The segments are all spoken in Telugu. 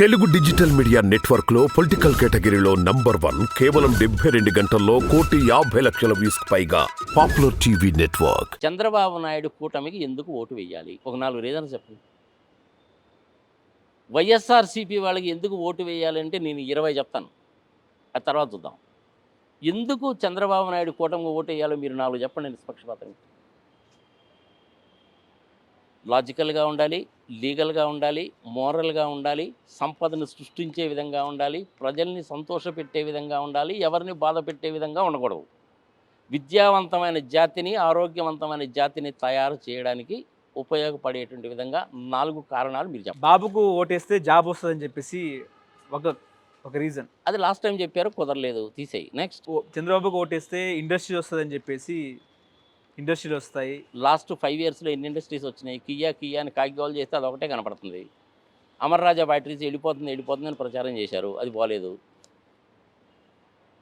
తెలుగు డిజిటల్ మీడియా నెట్వర్క్లో పొలిటికల్ కేటగిరీలో నంబర్ వన్ కేవలం డెబ్బై రెండు గంటల్లో కోటి యాభై లక్షల వ్యూస్ పైగా popular TV network. Chandrababu Naidu కూటమికి ఎందుకు ఓటు వేయాలి? ఒక నాలుగు రీజన్స్ చెప్పండి. వైఎస్ఆర్సీపీ వాళ్ళకి ఎందుకు ఓటు వేయాలంటే నేను ఇరవై చెప్తాను. ఆ తర్వాత చూద్దాం. ఎందుకు చంద్రబాబు నాయుడు కూటమికి ఓటు వేయాలో మీరు నాలుగు చెప్పండి నిష్పక్షపాతంగా లాజికల్గా ఉండాలి. లీగల్గా ఉండాలి మోరల్గా ఉండాలి సంపదను సృష్టించే విధంగా ఉండాలి ప్రజల్ని సంతోషపెట్టే విధంగా ఉండాలి ఎవరిని బాధ పెట్టే విధంగా ఉండకూడదు. విద్యావంతమైన జాతిని ఆరోగ్యవంతమైన జాతిని తయారు చేయడానికి ఉపయోగపడేటువంటి విధంగా నాలుగు కారణాలు మీరు చెప్పండి. బాబుకు ఓటేస్తే జాబ్ వస్తుందని చెప్పేసి ఒక ఒక రీజన్. అది లాస్ట్ టైం చెప్పారు కుదరలేదు తీసేయి. నెక్స్ట్. చంద్రబాబుకు ఓటేస్తే ఇండస్ట్రీ వస్తుందని చెప్పేసి ఇండస్ట్రీలు వస్తాయి. లాస్ట్ ఫైవ్ ఇయర్స్లో ఎన్ని ఇండస్ట్రీస్ వచ్చినాయి? కియా కియా అని కాగిగోలు చేస్తే అది ఒకటే కనపడుతుంది. అమర్ రాజా బ్యాటరీస్ వెళ్ళిపోతుంది వెళ్ళిపోతుంది అని ప్రచారం చేశారు. అది బాలేదు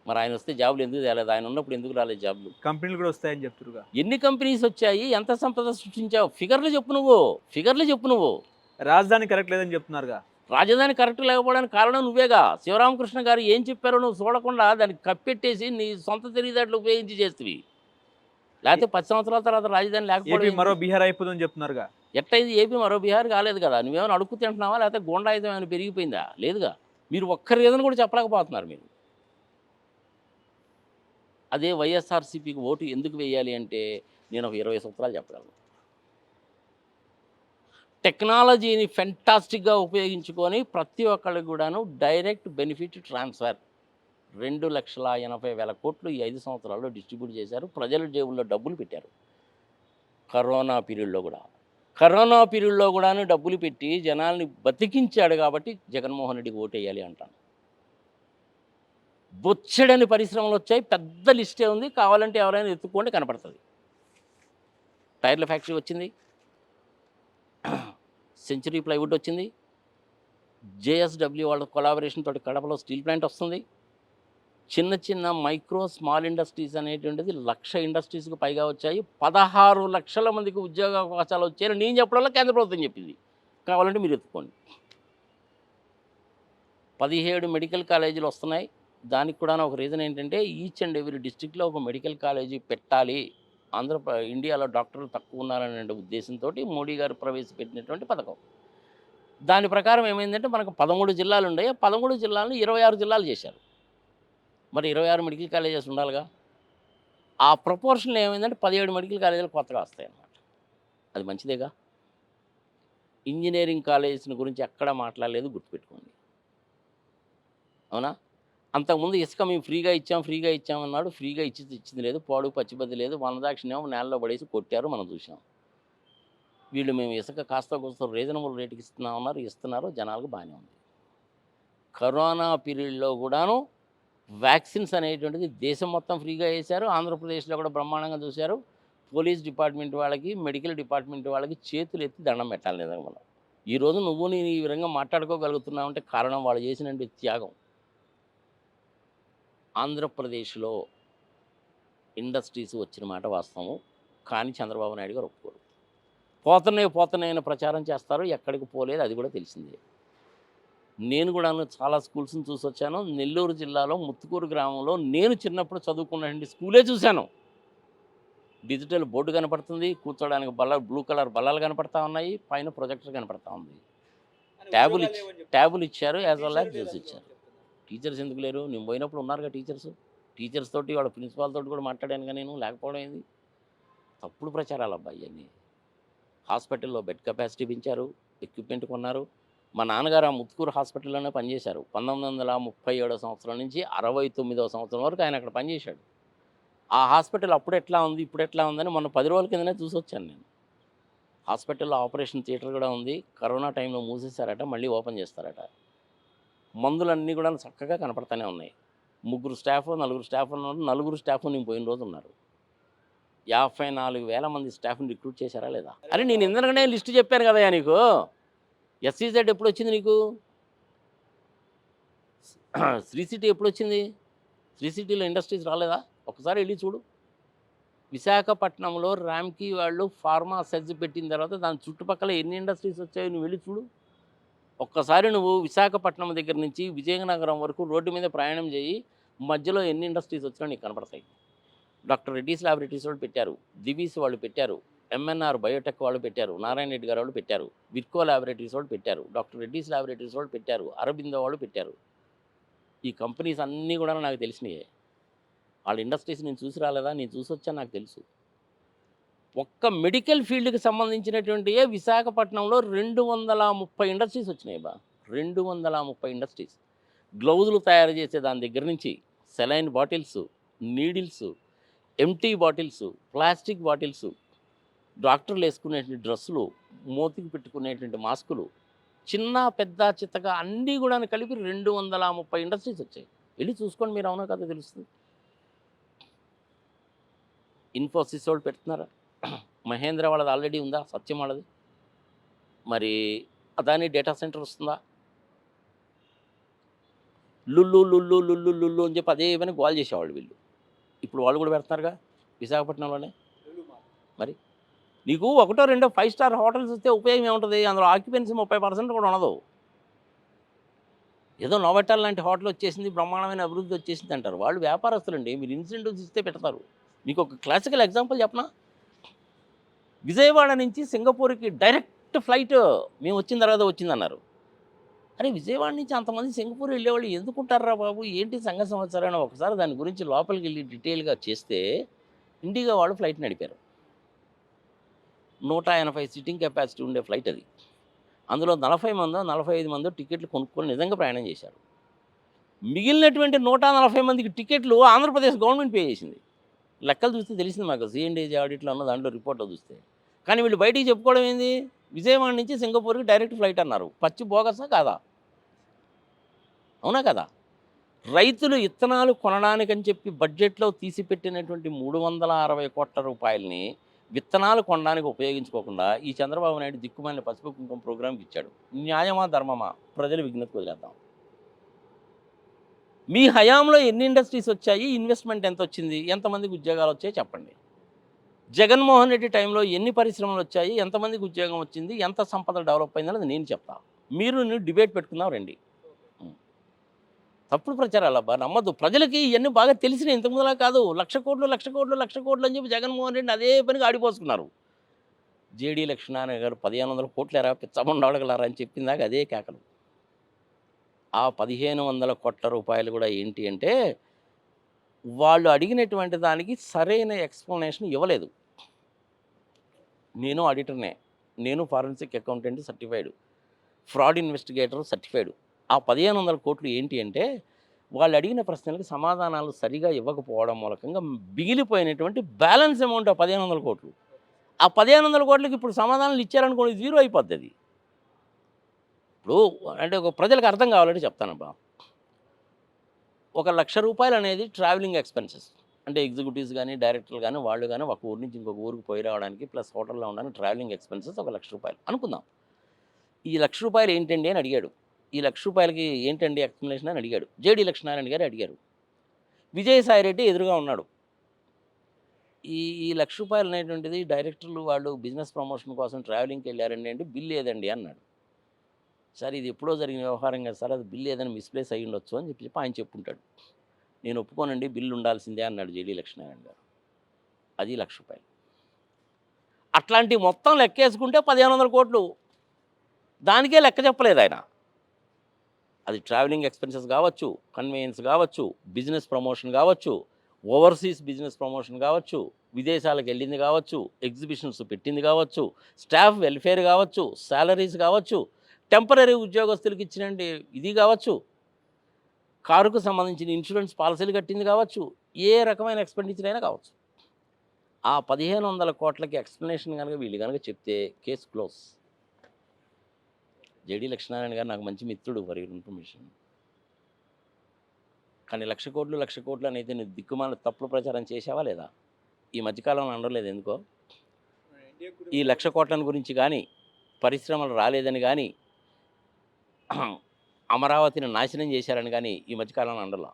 మరి ఆయన వస్తే జాబులు ఎందుకు తేలేదు? ఆయన ఉన్నప్పుడు ఎందుకు రాలేదు జాబులు? కంపెనీలు కూడా వస్తాయని చెప్తురుగా. ఎన్ని కంపెనీస్ వచ్చాయి? ఎంత సంపద సృష్టించావు? ఫిగర్లు చెప్పు నువ్వు. ఫిగర్లు చెప్పు నువ్వు. రాజధాని కరెక్ట్ లేదని చెప్తున్నారుగా. రాజధాని కరెక్ట్ లేకపోవడానికి కారణం నువ్వేగా. శివరామకృష్ణ గారు ఏం చెప్పారో నువ్వు చూడకుండా దాన్ని కప్పెట్టేసి నీ సొంత తెలివితేటలు ఉపయోగించి చేస్తువి. లేకపోతే పది సంవత్సరాల తర్వాత రాజధాని లేకపోవడం మరో? బీహార్ అయిపోతుందని చెప్తున్నారుగా. ఎట్టయితే ఏపీ మరో బీహార్ కాలేదు కదా నువ్వేమైనా అడుక్కు తింటున్నావా లేకపోతే గోండాయుధం ఏమైనా పెరిగిపోయిందా? లేదుగా. మీరు ఒక్క రీజన్ కూడా చెప్పలేకపోతున్నారు మీరు. అదే వైఎస్ఆర్సీపీకి ఓటు ఎందుకు వేయాలి అంటే నేను ఒక ఇరవై సంవత్సరాలు చెప్పగలను. టెక్నాలజీని ఫెంటాస్టిక్గా ఉపయోగించుకొని ప్రతి ఒక్కళ్ళకి కూడాను డైరెక్ట్ బెనిఫిట్ ట్రాన్స్ఫర్. రెండు లక్షల ఎనభై వేల కోట్లు ఈ ఐదు సంవత్సరాల్లో డిస్ట్రిబ్యూట్ చేశారు. ప్రజల జేబుల్లో డబ్బులు పెట్టారు. కరోనా పీరియడ్లో కూడా. కరోనా పీరియడ్లో కూడాను డబ్బులు పెట్టి జనాల్ని బతికించాడు కాబట్టి జగన్మోహన్ రెడ్డికి ఓటేయాలి అంటాను. బొచ్చడని పరిశ్రమలు వచ్చాయి. పెద్ద లిస్టే ఉంది. కావాలంటే ఎవరైనా ఎత్తుక్కోండి కనపడుతుంది. టైర్ల ఫ్యాక్టరీ వచ్చింది. సెంచరీ ప్లైవుడ్ వచ్చింది. జేఎస్డబ్ల్యూ వాళ్ళ కొలాబరేషన్ తోటి కడపలో స్టీల్ ప్లాంట్ వస్తుంది. చిన్న చిన్న మైక్రో స్మాల్ ఇండస్ట్రీస్ అనేటువంటిది లక్ష ఇండస్ట్రీస్కి పైగా వచ్చాయి. పదహారు లక్షల మందికి ఉద్యోగ అవకాశాలు వచ్చాయని నేను చెప్పడంలో కేంద్ర ప్రభుత్వం చెప్పింది. కావాలంటే మీరు ఎత్తుకోండి. పదిహేడు మెడికల్ కాలేజీలు వస్తున్నాయి. దానికి కూడా ఒక రీజన్ ఏంటంటే ఈచ్ అండ్ ఎవ్రీ డిస్టిక్లో ఒక మెడికల్ కాలేజీ పెట్టాలి. ఆంధ్ర ఇండియాలో డాక్టర్లు తక్కువ ఉన్నారనే ఉద్దేశంతో మోడీ గారు ప్రవేశపెట్టినటువంటి పథకం. దాని ప్రకారం ఏమైందంటే మనకు పదమూడు జిల్లాలు ఉన్నాయి. పదమూడు జిల్లాలను ఇరవై ఆరు జిల్లాలు చేశారు. మరి ఇరవై ఆరు మెడికల్ కాలేజెస్ ఉండాలిగా. ఆ ప్రపోర్షన్లో ఏమైందంటే పదిహేడు మెడికల్ కాలేజీలు కొత్తగా వస్తాయి అన్నమాట అది మంచిదేగా? ఇంజనీరింగ్ కాలేజెస్ని గురించి ఎక్కడా మాట్లాడలేదు గుర్తుపెట్టుకోండి. అవునా? అంతకుముందు ఇసుక మేము ఫ్రీగా ఇచ్చాం ఫ్రీగా ఇచ్చామన్నాడు ఫ్రీగా ఇచ్చి ఇచ్చింది లేదు. పాడు పచ్చిబద్ది లేదు. వనదాక్షిణ్యం నేలలో పడేసి కొట్టారు మనం చూసాం వీళ్ళు మేము ఇసుక కాస్త కొంత రీజనబుల్ రేటుకి ఇస్తున్నామన్నారు ఇస్తున్నారు. జనాలకు బాగానే ఉంది. కరోనా పీరియడ్లో కూడాను వ్యాక్సిన్స్ అనేటువంటిది దేశం మొత్తం ఫ్రీగా వేశారు. ఆంధ్రప్రదేశ్లో కూడా బ్రహ్మాండంగా చూశారు. పోలీస్ డిపార్ట్మెంట్ వాళ్ళకి మెడికల్ డిపార్ట్మెంట్ వాళ్ళకి చేతులు ఎత్తి దండం పెట్టాలి నిజంగా మనం. ఈరోజు నువ్వు నేను ఈ విధంగా మాట్లాడుకోగలుగుతున్నావు అంటే కారణం వాళ్ళు చేసినటువంటి త్యాగం. ఆంధ్రప్రదేశ్లో ఇండస్ట్రీస్ వచ్చిన మాట వాస్తవం. కానీ చంద్రబాబు నాయుడు గారు ఒప్పుకోరు. పోతున్నాయి పోతున్నాయని ప్రచారం చేస్తారు. ఎక్కడికి పోలేదు అది కూడా తెలిసిందే. నేను కూడా చాలా స్కూల్స్ని చూసి వచ్చాను నెల్లూరు జిల్లాలో ముత్తుకూరు గ్రామంలో నేను చిన్నప్పుడు చదువుకున్నటువంటి స్కూలే చూశాను. డిజిటల్ బోర్డు కనపడుతుంది. కూర్చోడానికి బల్ల బ్లూ కలర్ బల్లలు కనపడతా ఉన్నాయి. పైన ప్రొజెక్టర్ కనపడతా ఉంది. ట్యాబులు ఇచ్చి ట్యాబులు ఇచ్చారు యాజ్ వెల్ యాజ్ జ్యూస్ ఇచ్చారు. టీచర్స్ ఎందుకు లేరు? నేను పోయినప్పుడు ఉన్నారుగా టీచర్స్. టీచర్స్ తోటి వాళ్ళ ప్రిన్సిపాల్ తోటి కూడా మాట్లాడాను కానీ నేను. లేకపోవడం ఏంది? తప్పుడు ప్రచారాలు అబ్బాయి అన్నీ హాస్పిటల్లో బెడ్ కెపాసిటీ పెంచారు. ఎక్విప్మెంట్ కొన్నారు. మా నాన్నగారు ఆ ముత్తుకూరు హాస్పిటల్లోనే పనిచేశారు పంతొమ్మిది వందల ముప్పై ఏడో సంవత్సరం నుంచి అరవై తొమ్మిదవ సంవత్సరం వరకు ఆయన అక్కడ పనిచేశాడు ఆ హాస్పిటల్ అప్పుడు ఎట్లా ఉంది ఇప్పుడు ఎట్లా ఉందని మొన్న పది రోజుల కిందనే చూసి వచ్చాను నేను. హాస్పిటల్లో ఆపరేషన్ థియేటర్ కూడా ఉంది. కరోనా టైంలో మూసేశారట మళ్ళీ ఓపెన్ చేస్తారట. మందులన్నీ కూడా చక్కగా కనపడతానే ఉన్నాయి. ముగ్గురు స్టాఫ్ నలుగురు స్టాఫ్ ఉన్నారు. నలుగురు స్టాఫ్ నేను పోయిన రోజు ఉన్నారు. యాభై నాలుగు వేల మంది స్టాఫ్ని రిక్రూట్ చేశారా లేదా? అరే నేను ఎందుకంటే లిస్ట్ చెప్పాను కదా నీకు. ఎస్సీజెడ్ ఎప్పుడు వచ్చింది నీకు? శ్రీ సిటీ ఎప్పుడు వచ్చింది శ్రీ సిటీలో ఇండస్ట్రీస్ రాలేదా? ఒకసారి వెళ్ళి చూడు. విశాఖపట్నంలో ర్యామ్కి వాళ్ళు ఫార్మా సెజ్ పెట్టిన తర్వాత దాని చుట్టుపక్కల ఎన్ని ఇండస్ట్రీస్ వచ్చాయో నువ్వు వెళ్ళి చూడు. ఒక్కసారి నువ్వు విశాఖపట్నం దగ్గర నుంచి విజయనగరం వరకు రోడ్డు మీద ప్రయాణం చేయి. మధ్యలో ఎన్ని ఇండస్ట్రీస్ వచ్చినా నీకు కనపడతాయి. డాక్టర్ రెడ్డిస్ ల్యాబొరేటరీస్ వాళ్ళు పెట్టారు. దివీస్ వాళ్ళు పెట్టారు. ఎంఎన్ఆర్ బయోటెక్ వాళ్ళు పెట్టారు నారాయణ రెడ్డి గారు వాళ్ళు పెట్టారు విట్కో ల్యాబొరేటరీస్ వాళ్ళు పెట్టారు డాక్టర్ రెడ్డిస్ ల్యాబొరేటరీస్ వాళ్ళు పెట్టారు అరబిందో వాళ్ళు పెట్టారు. ఈ కంపెనీస్ అన్నీ కూడా నాకు తెలిసినాయే. వాళ్ళ ఇండస్ట్రీస్ నేను చూసి రాలేదా? నేను చూసి వచ్చా? నాకు తెలుసు. ఒక్క మెడికల్ ఫీల్డ్కి సంబంధించినటువంటి విశాఖపట్నంలో రెండు వందల ముప్పై ఇండస్ట్రీస్ వచ్చినాయి బా. రెండు వందల ముప్పై ఇండస్ట్రీస్. గ్లౌజులు తయారు చేసే దాని దగ్గర నుంచి saline bottles needles empty bottles plastic bottles డాక్టర్లు వేసుకునేటువంటి డ్రెస్సులు మూతికి పెట్టుకునేటువంటి మాస్కులు చిన్న పెద్ద చిత్తగా అన్నీ కూడా కలిపి రెండు వందల ముప్పై ఇండస్ట్రీస్ వచ్చాయి. వెళ్ళి చూసుకోండి మీరు అవునా కదా తెలుస్తుంది. ఇన్ఫోసిస్ వాళ్ళు పెడుతున్నారా? మహేంద్ర వాళ్ళది ఆల్రెడీ ఉందా? సత్యం వాళ్ళది. మరి అదాని డేటా సెంటర్ వస్తుందా? లుల్లు లుల్లు లుల్లు లుల్లు అని చెప్పి అదే పని గోల్ చేసేవాళ్ళు వీళ్ళు. ఇప్పుడు వాళ్ళు కూడా పెడుతున్నారుగా విశాఖపట్నంలోనే? మరి నీకు ఒకటో రెండో ఫైవ్ స్టార్ హోటల్స్ వస్తే ఉపయోగం ఏముంటుంది? అందులో ఆక్యుపెన్సీ ముప్పై పర్సెంట్ కూడా ఉండదు. ఏదో నోవెటల్ లాంటి హోటల్ వచ్చేసింది బ్రహ్మాండమైన అభివృద్ధి వచ్చేసింది అంటారు. వాళ్ళు వ్యాపారస్తులండి. మీరు ఇన్సెంటివ్స్ ఇస్తే పెడతారు. మీకు ఒక క్లాసికల్ ఎగ్జాంపుల్ చెప్పనా? విజయవాడ నుంచి సింగపూర్కి డైరెక్ట్ ఫ్లైట్ మేము వచ్చిన తర్వాత వచ్చిందన్నారు. అరే విజయవాడ నుంచి అంతమంది సింగపూర్ వెళ్ళేవాళ్ళు ఎందుకుంటారా బాబు? ఏంటి సంఘ సంవత్సరం అని ఒకసారి దాని గురించి లోపలికి వెళ్ళి డీటెయిల్గా చేస్తే ఇండిగా వాళ్ళు ఫ్లైట్ నడిపారు. నూట ఎనభై సిట్టింగ్ కెపాసిటీ ఉండే ఫ్లైట్ అది. అందులో నలభై మందో నలభై ఐదు మందో టికెట్లు కొనుక్కొని నిజంగా ప్రయాణం చేశారు. మిగిలినటువంటి నూట నలభై మందికి టికెట్లు ఆంధ్రప్రదేశ్ గవర్నమెంట్ పే చేసింది. లెక్కలు చూస్తే తెలిసింది మాకు. సిఎండిజీ ఆడిట్లో ఉన్న దాంట్లో రిపోర్ట్లో చూస్తే. కానీ వీళ్ళు బయటికి చెప్పుకోవడం ఏంది? విజయవాడ నుంచి సింగపూర్కి డైరెక్ట్ ఫ్లైట్ అన్నారు. పచ్చి బోగసా కాదా? అవునా కదా? రైతులు ఇత్తనాలు కొనడానికని చెప్పి బడ్జెట్లో తీసిపెట్టినటువంటి మూడు వందల అరవై కోట్ల రూపాయలని విత్తనాలు కొనడానికి ఉపయోగించుకోకుండా ఈ చంద్రబాబు నాయుడు దిక్కుమాలిన పసుపు కుంకుమ ప్రోగ్రాంకి ఇచ్చాడు. న్యాయమా ధర్మమా? ప్రజలు విజ్ఞప్తి వదిలేద్దాం. మీ హయాంలో ఎన్ని ఇండస్ట్రీస్ వచ్చాయి? ఇన్వెస్ట్మెంట్ ఎంత వచ్చింది? ఎంతమందికి ఉద్యోగాలు వచ్చాయి? చెప్పండి. జగన్మోహన్ రెడ్డి టైంలో ఎన్ని పరిశ్రమలు వచ్చాయి? ఎంతమందికి ఉద్యోగం వచ్చింది? ఎంత సంపద డెవలప్ అయింది? అనేది నేను చెప్తాను మీరు నేను డిబేట్ పెట్టుకుందాం రండి. తప్పుడు ప్రచారాలు అబ్బా! నమ్మద్దు. ప్రజలకి ఇవన్నీ బాగా తెలిసిన ఇంతకుముందులా కాదు. లక్ష కోట్లు లక్ష కోట్లు లక్ష కోట్లు అని చెప్పి జగన్మోహన్ రెడ్డి అదే పనిగా ఆడిపోసుకున్నారు. జేడీ లక్ష్మీనారాయణ గారు పదిహేను వందల కోట్లేరా? పిచ్చమండవడగలరా అని చెప్పిందాక అదే కేకలు. ఆ పదిహేను వందల కోట్ల రూపాయలు కూడా ఏంటి అంటే వాళ్ళు అడిగినటువంటి దానికి సరైన ఎక్స్ప్లెనేషన్ ఇవ్వలేదు. నేను ఆడిటర్నే. నేను forensic accountant certified. Fraud investigator certified. ఆ పదిహేను వందల కోట్లు ఏంటి అంటే వాళ్ళు అడిగిన ప్రశ్నలకు సమాధానాలు సరిగా ఇవ్వకపోవడం మూలకంగా మిగిలిపోయినటువంటి బ్యాలెన్స్ అమౌంట్ ఆ పదిహేను వందల కోట్లు. ఆ పదిహేను వందల కోట్లకి ఇప్పుడు సమాధానాలు ఇచ్చారనుకోండి జీరో అయిపోద్ది అది. ఇప్పుడు అంటే ఒక ప్రజలకు అర్థం కావాలంటే చెప్తానబ్బా ఒక లక్ష రూపాయలు అనేది ట్రావెలింగ్ ఎక్స్పెన్సెస్. అంటే ఎగ్జిక్యూటివ్స్ కానీ డైరెక్టర్లు కానీ వాళ్ళు కానీ ఒక ఊరు నుంచి ఇంకొక ఊరికి పోయి రావడానికి ప్లస్ హోటల్లో ఉండడానికి ట్రావెలింగ్ ఎక్స్పెన్సెస్ ఒక లక్ష రూపాయలు అనుకుందాం. ఈ లక్ష రూపాయలు ఏంటండి అని అడిగాడు. ఈ లక్ష రూపాయలకి ఏంటండి ఎక్స్ప్లెనేషన్ అని అడిగాడు. జేడీ లక్ష్మీనారాయణ గారు అడిగారు. విజయసాయి రెడ్డి ఎదురుగా ఉన్నాడు. ఈ ఈ లక్ష రూపాయలు అనేటువంటిది డైరెక్టర్లు వాళ్ళు బిజినెస్ ప్రమోషన్ కోసం ట్రావెలింగ్కి వెళ్ళారండి అంటే బిల్ లేదండి అన్నాడు. సార్ ఇది ఎప్పుడో జరిగిన వ్యవహారం కదా సార్ అది బిల్ ఏదైనా మిస్ప్లేస్ అయ్యి ఉండొచ్చు అని చెప్పి ఆయన చెప్పుంటాడు. నేను ఒప్పుకోనండి బిల్లు ఉండాల్సిందే అన్నాడు జేడీ లక్ష్మీనారాయణ గారు. అది లక్ష రూపాయలు. అట్లాంటి మొత్తం లెక్కేసుకుంటే పదిహేను వందల కోట్లు. దానికే లెక్క చెప్పలేదు ఆయన. అది ట్రావెలింగ్ ఎక్స్పెన్సెస్ కావచ్చు కన్వీనియన్స్ కావచ్చు బిజినెస్ ప్రమోషన్ కావచ్చు ఓవర్సీస్ బిజినెస్ ప్రమోషన్ కావచ్చు విదేశాలకు వెళ్ళింది కావచ్చు ఎగ్జిబిషన్స్ పెట్టింది కావచ్చు స్టాఫ్ వెల్ఫేర్ కావచ్చు శాలరీస్ కావచ్చు టెంపరీ ఉద్యోగస్తులకు ఇచ్చినండి ఇది కావచ్చు కారుకు సంబంధించిన ఇన్సూరెన్స్ పాలసీలు కట్టింది కావచ్చు ఏ రకమైన ఎక్స్పెండిచర్ అయినా కావచ్చు. ఆ పదిహేను వందల కోట్లకి ఎక్స్ప్లెనేషన్ కనుక వీళ్ళు కనుక చెప్తే కేసు క్లోజ్ జేడీ లక్ష్మీనారాయణ గారు నాకు మంచి మిత్రుడు ఫర్ ఇన్ఫర్మేషన్. కానీ లక్ష కోట్లు లక్ష కోట్లు అనేది నువ్వు దిక్కుమాల తప్పుడు ప్రచారం చేసావా లేదా? ఈ మధ్యకాలంలో అనలేదు ఎందుకో? ఈ లక్ష కోట్లను గురించి కానీ పరిశ్రమలు రాలేదని కానీ అమరావతిని నాశనం చేశారని కానీ ఈ మధ్యకాలంలో అండలా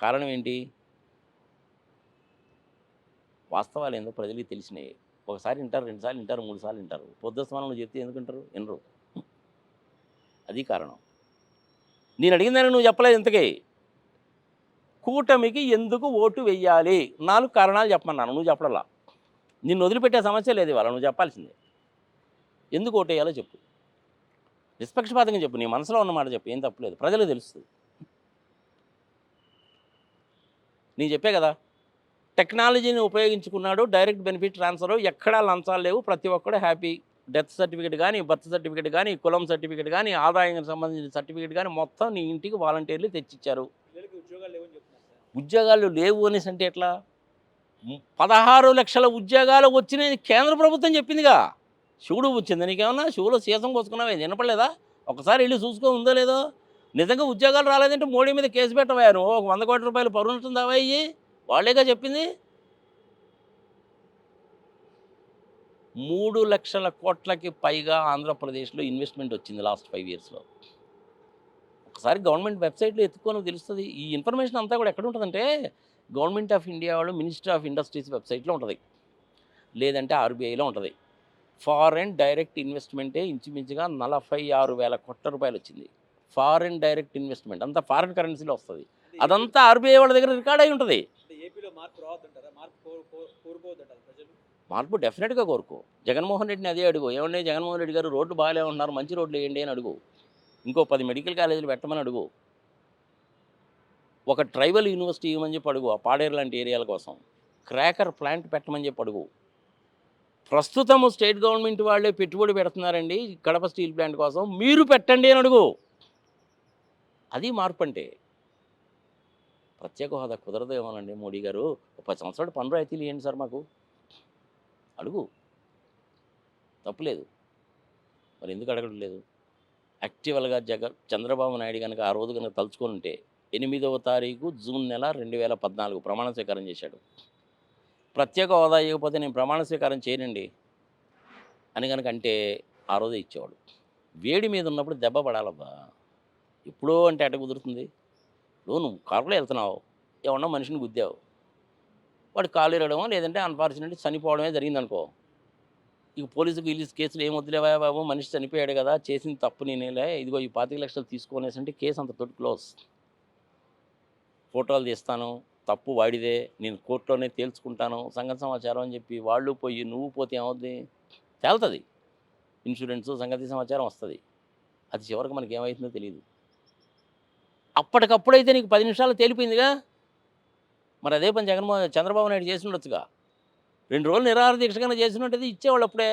కారణం ఏంటి? వాస్తవాలు ఏందో ప్రజలకి తెలిసినాయి. ఒకసారి వింటారు రెండుసార్లు వింటారు మూడు సార్లు వింటారు. పొద్దు స్నానంలో చెప్తే ఎందుకు వింటారు? వినరు. అది కారణం. నేను అడిగిందని నువ్వు చెప్పలేదు ఇంతకీ. కూటమికి ఎందుకు ఓటు వెయ్యాలి? నాలుగు కారణాలు చెప్పమన్నాను నువ్వు చెప్పడలా. నిన్ను వదిలిపెట్టే సమస్య లేదు ఇవాళ నువ్వు చెప్పాల్సిందే. ఎందుకు ఓటు వేయాలో చెప్పు. నిష్పక్షపాతంగా చెప్పు నీ మనసులో ఉన్నమాట చెప్పు ఏం తప్పలేదు ప్రజలకు తెలుస్తుంది. నేను చెప్పే కదా టెక్నాలజీని ఉపయోగించుకున్నాడు డైరెక్ట్ బెనిఫిట్ ట్రాన్స్ఫర్ ఎక్కడా లంచాలు లేవు ప్రతి ఒక్కడు హ్యాపీ. డెత్ సర్టిఫికేట్ కానీ బర్త్ సర్టిఫికేట్ కానీ కులం సర్టిఫికేట్ కానీ ఆదాయానికి సంబంధించిన సర్టిఫికేట్ కానీ మొత్తం నీ ఇంటికి వాలంటీర్లు తెచ్చిచ్చారు. ఉద్యోగాలు లేవు అనేసి అంటే ఎట్లా? పదహారు లక్షల ఉద్యోగాలు వచ్చినాయి కేంద్ర ప్రభుత్వం చెప్పిందిగా. శివుడు వచ్చింది. నీకేమన్నా శివులో సీసం కోసుకున్నావే? వినపడలేదా? ఒకసారి వెళ్ళి చూసుకో ఉందో లేదో? నిజంగా ఉద్యోగాలు రాలేదంటే మోడీ మీద కేసు పెట్టవా నువ్వు. ఒక వంద కోట్ల రూపాయలు పరువు దావా ఇయ్యి వాళ్ళేగా చెప్పింది? మూడు లక్షల కోట్లకి పైగా ఆంధ్రప్రదేశ్లో ఇన్వెస్ట్మెంట్ వచ్చింది లాస్ట్ ఫైవ్ ఇయర్స్లో ఒకసారి గవర్నమెంట్ వెబ్సైట్లో ఎత్తుకొని తెలుస్తుంది ఈ ఇన్ఫర్మేషన్ అంతా కూడా ఎక్కడ ఉంటుందంటే గవర్నమెంట్ ఆఫ్ ఇండియా వాళ్ళు మినిస్ట్రీ ఆఫ్ ఇండస్ట్రీస్ వెబ్సైట్లో ఉంటుంది. లేదంటే ఆర్బీఐలో ఉంటుంది. ఫారెన్ డైరెక్ట్ ఇన్వెస్ట్మెంటే ఇంచుమించుగా నలభై ఆరు వేల కోట్ల రూపాయలు వచ్చింది. ఫారెన్ డైరెక్ట్ ఇన్వెస్ట్మెంట్ అంతా ఫారెన్ కరెన్సీలో వస్తుంది. అదంతా ఆర్బీఐ వాళ్ళ దగ్గర రికార్డ్ అయి ఉంటుంది. ఏపీలో మార్పు రావద్దంటారా? మార్పు కోరుకోవద్దంటారా మార్పు డెఫినెట్గా కోరుకో. జగన్మోహన్ రెడ్డిని అదే అడుగు. ఏమన్నా జగన్మోహన్ రెడ్డి గారు రోడ్లు బాగాలే ఉన్నారు మంచి రోడ్లు వేయండి అని అడుగు. ఇంకో పది మెడికల్ కాలేజీలు పెట్టమని అడుగు. ఒక ట్రైబల్ యూనివర్సిటీ ఇవ్వమని చెప్పి అడుగు ఆ పాడేరు లాంటి ఏరియాల కోసం. క్రాకర్ ప్లాంట్ పెట్టమని చెప్పి అడుగు. ప్రస్తుతము స్టేట్ గవర్నమెంట్ వాళ్ళే పెట్టుబడి పెడుతున్నారండి కడప స్టీల్ ప్లాంట్ కోసం. మీరు పెట్టండి అని అడుగు. అది మార్పు అంటే. ప్రత్యేక హోదా కుదరదు ఏమోనండి మోడీ గారు. ఒక పది సంవత్సరాలు పన్ను రాయితీలు ఇవ్వండి సార్ మాకు. అడుగు. తప్పులేదు. మరి ఎందుకు అడగడం లేదు? యాక్టివల్గా జగ చంద్రబాబు నాయుడు కనుక ఆ రోజు కనుక తలుచుకొని ఉంటే ఎనిమిదవ తారీఖు జూన్ నెల రెండు వేల పద్నాలుగు ప్రమాణ స్వీకారం చేశాడు. ప్రత్యేక హోదా ఇవ్వకపోతే నేను ప్రమాణ స్వీకారం చేయనండి అని కనుక అంటే ఆ రోజే ఇచ్చేవాడు. వేడి మీద ఉన్నప్పుడు దెబ్బ పడాలబ్బా. ఎప్పుడో అంటే అట కుదురుతుంది. నువ్వు నువ్వు కారులో వెళ్తున్నావు. ఏమన్నా మనిషిని గుద్దావు. వాడు కాలు ఇరగడమో లేదంటే అన్ఫార్చునేట్లీ చనిపోవడమే జరిగిందనుకో. ఇక పోలీసుకు రిలీజ్ కేసులు ఏం బాబు? మనిషి చనిపోయాడు కదా చేసిన తప్పు నేనేలే. ఇదిగో ఈ పాతిక లక్షలు తీసుకొనేసి అంటే కేసు అంత తోటి క్లోజ్. ఫోటోలు తీస్తాను తప్పు వాడిదే నేను కోర్టులోనే తేల్చుకుంటాను సంగతి సమాచారం అని చెప్పి వాళ్ళు పోయి నువ్వు పోతే ఏమవుద్ది? తేలుతుంది. ఇన్సూరెన్స్ సంగతి సమాచారం వస్తుంది. అది చివరికి మనకి ఏమవుతుందో తెలియదు అప్పటికప్పుడైతే నీకు పది నిమిషాలు తేలిపోయిందిగా? మరి అదే పని జగన్మోహన్ చంద్రబాబు నాయుడు చేసి ఉండొచ్చుగా. రెండు రోజులు నిరాహార దీక్ష కన్నా చేసినట్టయితే ఇచ్చేవాళ్ళు అప్పుడే.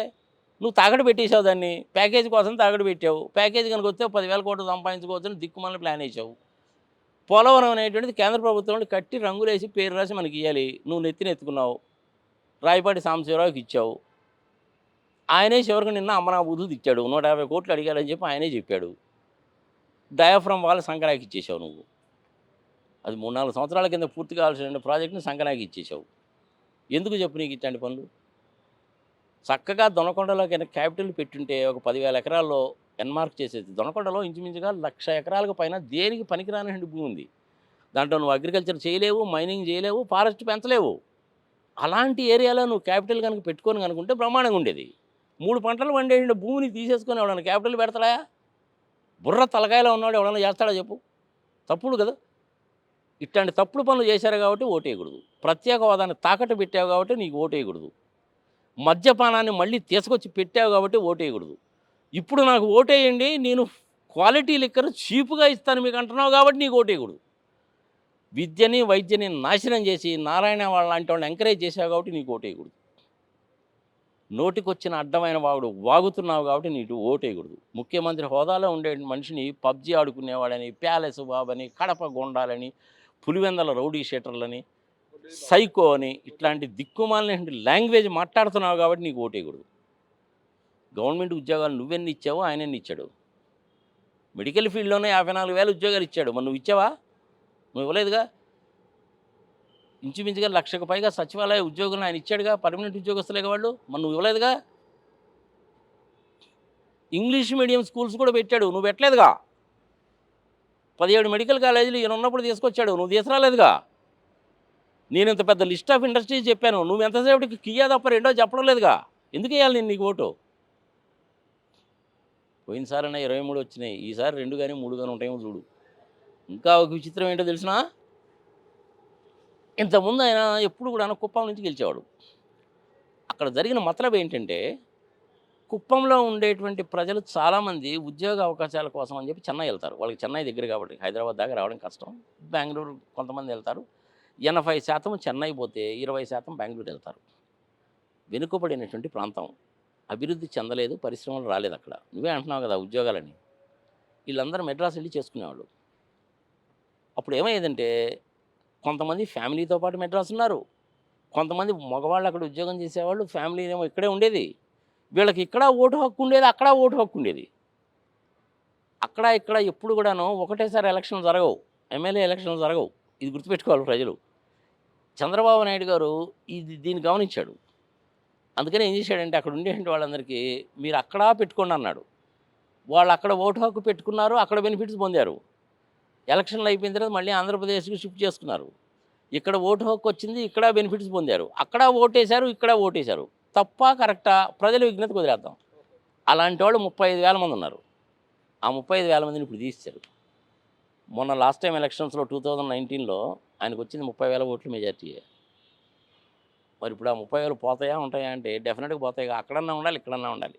నువ్వు తాగడ పెట్టేశావు దాన్ని. ప్యాకేజ్ కోసం తాగడ పెట్టావు. ప్యాకేజ్ కనుక వస్తే పదివేల కోట్లు సంపాదించుకోవచ్చని దిక్కుమని ప్లాన్ వేసావు పోలవరం అనేటువంటిది కేంద్ర ప్రభుత్వం కట్టి రంగులేసి పేరు రాసి మనకి ఇవ్వాలి నువ్వు నెత్తినెత్తుకున్నావు రాయపాటి సాంబశివరావుకి ఇచ్చావు. ఆయనే చివరికి నిన్న అమ్మనాబూతులు తెచ్చాడు నూట యాభై కోట్లు అడిగాడని చెప్పి ఆయనే చెప్పాడు. డయాఫ్రమ్ వాళ్ళ సంక్రాంతికి ఇచ్చేసావు నువ్వు. అది మూడు నాలుగు సంవత్సరాల కింద పూర్తి కావాల్సిన ప్రాజెక్ట్ని సంఘనాకి ఇచ్చేసావు ఎందుకు చెప్పు నీకు ఇట్లాంటి పనులు? చక్కగా దొనకొండలో క్యాపిటల్ పెట్టుంటే ఒక పదివేల ఎకరాల్లో ఎన్మార్క్ చేసేది. దొనకొండలో ఇంచుమించుగా లక్ష ఎకరాలకు పైన దేనికి పనికిరాని భూమి ఉంది. దాంట్లో నువ్వు అగ్రికల్చర్ చేయలేవు మైనింగ్ చేయలేవు ఫారెస్ట్ పెంచలేవు. అలాంటి ఏరియాలో నువ్వు క్యాపిటల్ కనుక పెట్టుకొని కనుకుంటే బ్రహ్మాండంగా ఉండేది. మూడు పంటలు పండేసిన భూమిని తీసేసుకొని ఎవడన్నా క్యాపిటల్ పెడతాడా? బుర్ర తలకాయలో ఉన్నాడు ఎవడన్నా చేస్తాడా చెప్పు? తప్పుడు కదా. ఇట్లాంటి తప్పుడు పనులు చేశారు కాబట్టి ఓటేయకూడదు. ప్రత్యేక హోదాన్ని తాకట్టు పెట్టావు కాబట్టి నీకు ఓటేయకూడదు. మద్యపానాన్ని మళ్ళీ తీసుకొచ్చి పెట్టావు కాబట్టి ఓటేయకూడదు. ఇప్పుడు నాకు ఓటేయండి నేను క్వాలిటీ లిక్కర్ చీప్గా ఇస్తాను మీకు అంటున్నావు కాబట్టి నీకు ఓటేయకూడదు. విద్యని వైద్యని నాశనం చేసి నారాయణ వాళ్ళ లాంటి వాళ్ళని ఎంకరేజ్ చేసావు కాబట్టి నీకు ఓటేయకూడదు. నోటికొచ్చిన అడ్డమైన వాడు వాగుతున్నావు కాబట్టి నీకు ఓటేయకూడదు. ముఖ్యమంత్రి హోదాలో ఉండే మనిషిని పబ్జి ఆడుకునేవాడని ప్యాలెస్ బాబని కడప గొండాలని పులివెందల రౌడీ షీటర్లని సైకో అని ఇట్లాంటి దిక్కుమాలని లాంగ్వేజ్ మాట్లాడుతున్నావు కాబట్టి నీకు ఓటేయకూడదు. గవర్నమెంట్ ఉద్యోగాలు నువ్వెన్ని ఇచ్చావో ఆయన ఎన్ని ఇచ్చాడు. మెడికల్ ఫీల్డ్లోనే యాభై నాలుగు వేల ఉద్యోగాలు ఇచ్చాడు. మరి నువ్వు ఇచ్చావా? నువ్వు ఇవ్వలేదుగా? ఇంచుమించుగా లక్షకు పైగా సచివాలయ ఉద్యోగులను ఆయన ఇచ్చాడుగా? పర్మనెంట్ ఉద్యోగస్తులే వాళ్ళు? మరి నువ్వు ఇవ్వలేదుగా? ఇంగ్లీష్ మీడియం స్కూల్స్ కూడా పెట్టాడు. నువ్వు పెట్టలేదుగా? పదిహేడు మెడికల్ కాలేజీలు ఈయన ఉన్నప్పుడు తీసుకొచ్చాడు. నువ్వు తీసుకురాలేదుగా. నేను ఇంత పెద్ద లిస్ట్ ఆఫ్ ఇండస్ట్రీస్ చెప్పాను. నువ్వు ఎంతసేపటికి కియా తప్ప రెండో చెప్పడం లేదుగా. ఎందుకు వేయాలి నేను నీకు ఓటు? పోయినసారైనా ఇరవై మూడు వచ్చినాయి. ఈసారి రెండు కానీ మూడు కానీ ఉంటాయేమో చూడు. ఇంకా ఒక విచిత్రం ఏంటో తెలిసినా? ఇంతకుముందు ఆయన ఎప్పుడు కూడా కుప్పం నుంచి గెలిచేవాడు. అక్కడ జరిగిన మతలబ్ ఏంటంటే కుప్పంలో ఉండేటువంటి ప్రజలు చాలామంది ఉద్యోగ అవకాశాల కోసం అని చెప్పి చెన్నై వెళ్తారు. వాళ్ళకి చెన్నై దగ్గర కాబట్టి హైదరాబాద్ దాకా రావడం కష్టం. బెంగళూరు కొంతమంది వెళ్తారు. ఎనభై శాతం చెన్నై పోతే ఇరవై శాతం బెంగళూరు వెళ్తారు. వెనుకబడినటువంటి ప్రాంతం అభివృద్ధి చెందలేదు పరిశ్రమలు రాలేదు అక్కడ. నువ్వే అంటున్నావు కదా ఉద్యోగాలని. వీళ్ళందరూ మెడ్రాస్ వెళ్ళి చేసుకునేవాళ్ళు. అప్పుడు ఏమయ్యేదంటే కొంతమంది ఫ్యామిలీతో పాటు మెడ్రాస్ ఉన్నారు. కొంతమంది మగవాళ్ళు అక్కడ ఉద్యోగం చేసేవాళ్ళు ఫ్యామిలీ ఏమో ఇక్కడే ఉండేది. వీళ్ళకి ఇక్కడ ఓటు హక్కు ఉండేది అక్కడ ఓటు హక్కు ఉండేది. అక్కడ ఇక్కడ ఎప్పుడు కూడాను ఒకటేసారి ఎలక్షన్ జరగవు. ఎమ్మెల్యే ఎలక్షన్ జరగవు. ఇది గుర్తుపెట్టుకోవాలి ప్రజలు. చంద్రబాబు నాయుడు గారు ఇది దీన్ని గమనించాడు. అందుకని ఏం చేశాడంటే అక్కడ ఉండేటువంటి వాళ్ళందరికీ మీరు అక్కడ పెట్టుకోండి అన్నాడు. వాళ్ళు అక్కడ ఓటు హక్కు పెట్టుకున్నారు అక్కడ బెనిఫిట్స్ పొందారు. ఎలక్షన్లు అయిపోయిన తర్వాత మళ్ళీ ఆంధ్రప్రదేశ్కి షిఫ్ట్ చేసుకున్నారు. ఇక్కడ ఓటు హక్కు వచ్చింది ఇక్కడ బెనిఫిట్స్ పొందారు. అక్కడ ఓటేశారు ఇక్కడ ఓటేశారు. తప్ప కరెక్టా? ప్రజల విజ్ఞత కుదిరేద్దాం అలాంటి వాళ్ళు ముప్పై ఐదు వేల మంది ఉన్నారు. ఆ ముప్పై ఐదు వేల మందిని ఇప్పుడు తీశారు మొన్న లాస్ట్ టైం ఎలక్షన్స్లో టూ థౌజండ్ నైన్టీన్లో ఆయనకు వచ్చింది ముప్పై వేల ఓట్లు మెజార్టీ మరి ఇప్పుడు ఆ ముప్పై వేలు పోతాయా ఉంటాయా అంటే డెఫినెట్గా పోతాయి. అక్కడన్నా ఉండాలి ఇక్కడన్నా ఉండాలి.